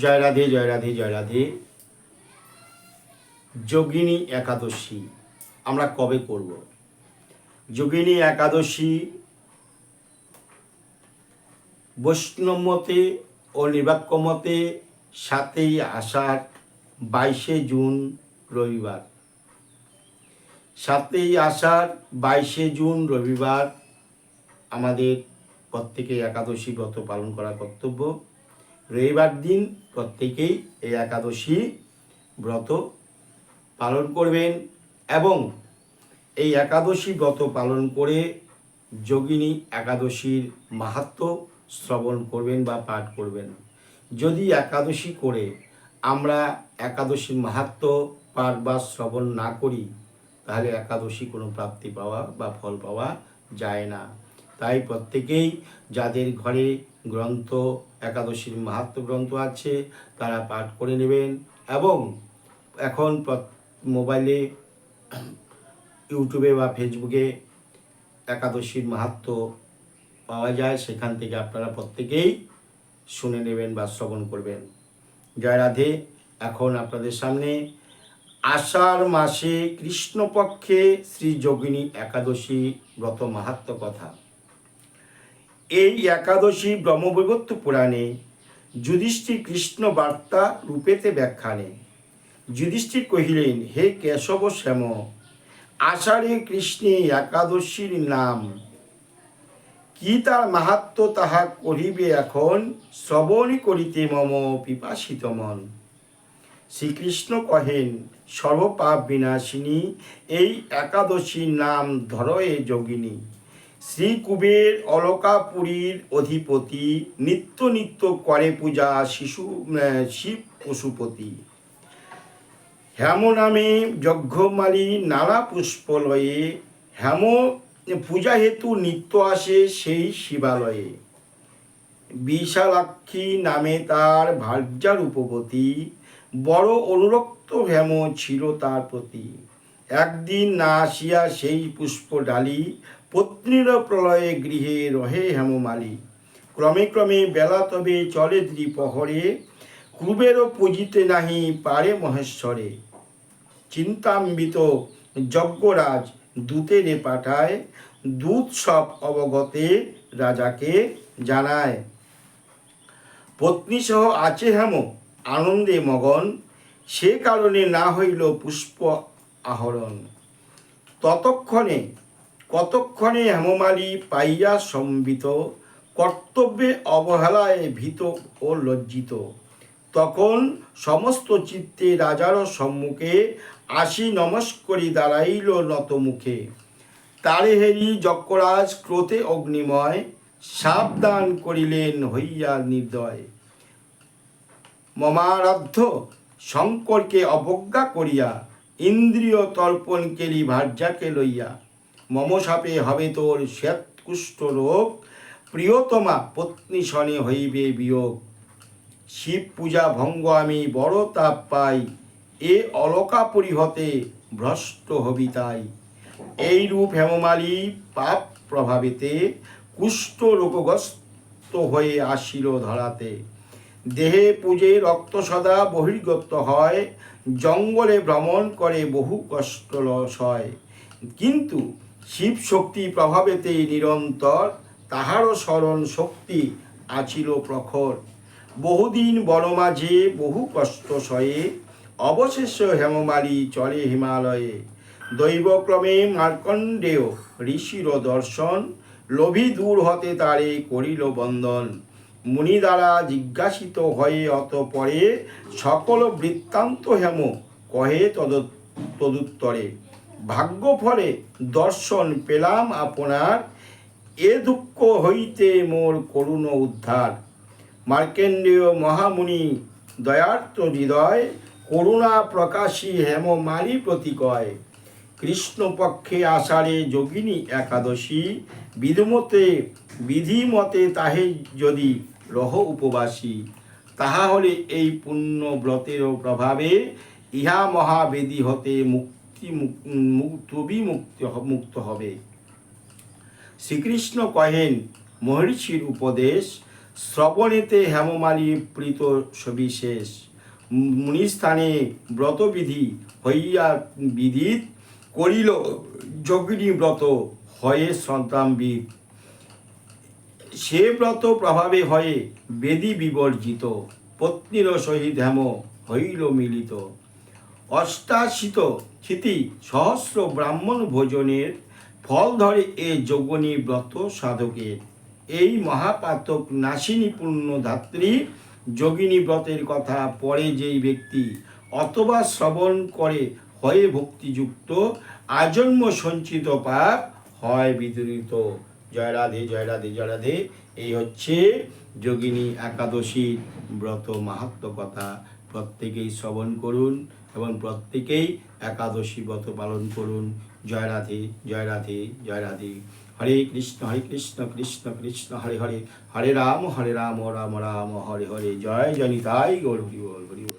জয় রাধে জয় রাধে জয় রাধে। যোগিনী একাদশী, আমরা কবে করব? যোগিনী একাদশী বৈষ্ণব মতে ও নির্বাক্য মতে সাতই আষাঢ়, বাইশে জুন, রবিবার। সাতই আষাঢ়, বাইশে জুন, রবিবার, আমাদের প্রত্যেকে একাদশী ব্রত পালন করা কর্তব্য। রবিবার দিন প্রত্যেকেই এই একাদশী ব্রত পালন করবেন এবং এই একাদশী ব্রত পালন করে যোগিনী একাদশীর মাহাত্ম্য শ্রবণ করবেন বা পাঠ করবেন। যদি একাদশী করে আমরা একাদশীর মাহাত্ম্য পাঠ বা শ্রবণ না করি, তাহলে একাদশী কোনো প্রাপ্তি পাওয়া বা ফল পাওয়া যায় না। তাই প্রত্যেকেই যাদের ঘরে গ্রন্থ, একাদশীর মাহাত্ম গ্রন্থ আছে, তারা পাঠ করে নেবেন এবং এখন মোবাইলে, ইউটিউবে বা ফেসবুকে একাদশীর মাহাত্ম পাওয়া যায়, সেখান থেকে আপনারা প্রত্যেকেই শুনে নেবেন বা শ্রবণ করবেন। জয় রাধে, এখন আপনাদের সামনে আষাঢ় মাসে কৃষ্ণপক্ষে শ্রী যোগিনী একাদশী ব্রত মাহাত্ম কথা। এই একাদশী ব্রহ্মবৈবত্য পুরাণে যুধিষ্ঠির কৃষ্ণ বার্তা রূপেতে ব্যাখ্যানে যুধিষ্ঠির কহিলেন, হে কেশব শ্যাম, আষাঢ়ে কৃষ্ণে একাদশীর নাম। কি তার মাহাত্ম তাহা করিবে এখন, শ্রবণ করিতে মম পিপাসিত মন। শ্রীকৃষ্ণ কহেন, সর্বপাপ বিনাশিনী, এই একাদশীর নাম ধরয়ে যোগিনী। শ্রী কুবের অলকাপুরীর অধিপতি, নিত্য নিত্য করে পূজা শিশু শিব পশুপতি। হেম নামে যজ্ঞমালী নানা পুষ্পলয়ে, হেম পূজা হেতু নিত্য আসে সেই শিবালয়ে। বিশালাক্ষী নামে তার ভার্যা রূপবতী বড় অনুরক্ত হেম ছিল তার প্রতি। একদিন না আসিয়া সেই পুষ্প ডালি পত্নীর প্রলয়ে গৃহে রহে হেমমালী। ক্রমে ক্রমে বেলা তবে চলে দ্বিপহরে কুবেরও পুজিতে নাহি পারে মহেশ্বরে। চিন্তাম্বিত যজ্ঞরাজ দূতেরে পাঠায়, দূত সব অবগতে রাজাকে জানায় পত্নী সহ আছে হেম, আনন্দে মগন, সে কারণে না হইল পুষ্প আহরণ। ততক্ষণে কতক্ষণে হেমমালী পাইয়া সম্বিত? কর্তব্যে অবহেলায় ভীত ও লজ্জিত। তখন সমস্ত চিত্তে রাজার সম্মুখে আসি নমস্করি দাঁড়াইল নত মুখে তারে হেরি যজ্ঞরাজ ক্রোধে অগ্নিময়, সাবধান করিলেন হইয়া নির্দয়। মমারাধ্য শঙ্করকে অবজ্ঞা করিয়া, ইন্দ্রিয় তর্পণ কেলি ভার্যাকে লইয়া মম সাপে হবে তোর শ্বেত কুষ্ঠ রোগ। প্রিয়তমা পত্নী শনে হইবে বিয়োগ। শিব পূজা ভঙ্গ আমি বড় তাপ পাই। এ অলকা পরিহতে ভ্রষ্ট হবি তাই। এই রূপ হেমমালী পাপ প্রভাবেতে কুষ্ঠ রোগগ্রস্ত হয়ে আসিল ধরাতে। দেহে পূজে রক্ত সদা বহির্গত হয়। জঙ্গলে ভ্রমণ করে বহু কষ্ট লস হয়। কিন্তু শিব শক্তি প্রভাবেতে নিরন্তর, তাহারও স্মরণ শক্তি আছিল প্রখর। বহুদিন বনমাঝে বহু কষ্ট সয়ে, অবশেষ হেমমালি চলে হিমালয়ে। দৈবক্রমে মার্কণ্ডেয় ঋষির দর্শন, লোভী দূর হতে তারে করিল বন্দন। মুনি দ্বারা জিজ্ঞাসিত হয়ে অত পরে সকল বৃত্তান্ত হেম কহে তদ তদুত্তরে। ভাগ্য ফলে দর্শন পেলাম আপনার। এ দুঃখ হইতে মোর করুণ উদ্ধার। মার্কেন্ডেয় মহামুনি, দয়ার্ত হৃদয়, করুণা প্রকাশী হেম মারি প্রতিকয়। কৃষ্ণপক্ষে আষাঢ়ে যোগিনী একাদশী, বিধমতে, বিধিমতে তাহে যদি রহ উপবাসী, তাহা হলে এই পুণ্য ব্রতের প্রভাবে ইহা মহাবেদী হতে মুক্তি মুক্তি মুক্ত মুক্ত হবে। শ্রীকৃষ্ণ কহেন, মহর্ষির উপদেশ, শ্রবণেতে হেমমালি প্রীত সবিশেষ। মুনিস্থানে ব্রতবিধি হইয়া বিদিত করিল যোগিনী ব্রত হয়ে সন্তানবিদ। সে ব্রত প্রভাবে হয়ে বেদি বিবর্জিত, পত্নীর সহিত হেম হইল মিলিত। অষ্টাশিত ক্ষিতি সহস্র ব্রাহ্মণ ভোজনের ফল ধরে এ যোগনী ব্রত সাধকের। এই মহাপাতক নাসিনী পূর্ণ ধাত্রী যোগিনী ব্রতের কথা পরে যেই ব্যক্তি অথবা শ্রবণ করে হয়ে ভক্তিযুক্ত, আজন্ম সঞ্চিত পাপ হয় বিদরিত। জয় রাধে জয় রাধে জয় রাধে। এই হচ্ছে যোগিনী একাদশীর ব্রত মাহাত্ম কথা প্রত্যেকেই শ্রবণ করুন এবং প্রত্যেকেই একাদশী ব্রত পালন করুন। জয় রাধে জয় রাধে জয় রাধে। হরে কৃষ্ণ হরে কৃষ্ণ কৃষ্ণ কৃষ্ণ, হরে হরে। হরে রাম হরে রাম রাম রাম, হরে হরে। জয় জনিতাই গৌর হরি বল।